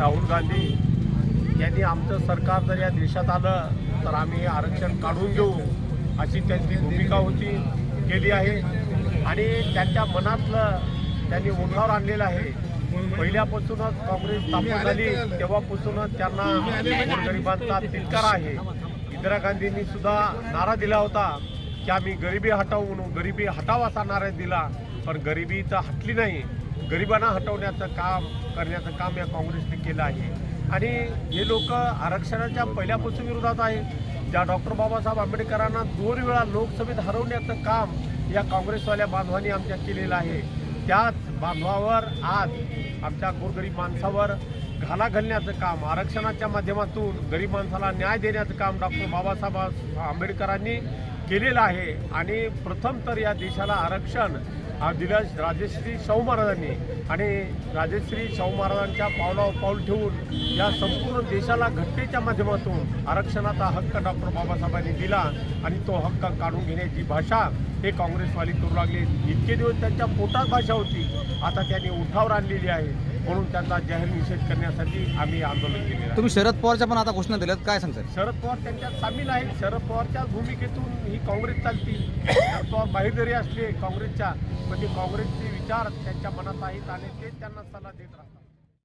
राहुल गांधी यांनी आमचं सरकार जर या देशात आलं तर आम्ही आरक्षण काढून घेऊ अशी त्यांची भूमिका होती केली आहे. आणि त्यांच्या मनातलं त्यांनी ओठावर आणलेलं आहे. पहिल्यापासूनच काँग्रेस स्थापन झाली तेव्हापासूनच त्यांना गरिबांचा तिटकार आहे. इंदिरा गांधींनी सुद्धा नारा दिला होता की आम्ही गरिबी हटावू म्हणून गरिबी हटाव असा नारा दिला पण गरिबी तर हटली नाही. गरिबांना हटवण्याचं काम करण्याचं काम या काँग्रेसने केलं आहे. आणि हे लोक आरक्षणाच्या पहिल्यापासून विरोधात आहे ज्या डॉक्टर बाबासाहेब आंबेडकरांना दोन वेळा लोकसभेत हरवण्याचं काम या काँग्रेसवाल्या बांधवांनी आमच्या केलेलं आहे. त्याच बांधवावर आज आमच्या गोरगरीब माणसावर घाला घालण्याचं काम आरक्षणाच्या माध्यमातून गरीब माणसाला न्याय देण्याचं काम डॉक्टर बाबासाहेब आंबेडकरांनी केलेलं आहे. आणि प्रथम तर या देशाला आरक्षण हा दिलं राजेश्री शाहू महाराजांनी. आणि राजश्री शाहू महाराजांच्या पावलावर पाऊल ठेवून या संपूर्ण देशाला घटनेच्या माध्यमातून आरक्षणाचा हक्क डॉक्टर बाबासाहेबांनी दिला आणि तो हक्क काढून घेण्याची भाषा हे काँग्रेसवाली करू लागले. इतके दिवस त्यांच्या पोटात भाषा होती. आता त्यांनी उठावर आणलेली आहे. म्हणून त्यांचा जाहीर निषेध करण्यासाठी आम्ही आंदोलन केले. तुम्ही शरद पवारच्या पण आता घोषणा दिल्यात काय सांगताय? शरद पवार त्यांच्यात सामील आहेत. शरद पवारच्या भूमिकेतून ही काँग्रेस चालती. शरद पवार बाहेर जरी असले काँग्रेसच्या ते काँग्रेसचे विचार त्यांच्या मनात आहेत आणि तेच त्यांना सल्ला देत राहतात.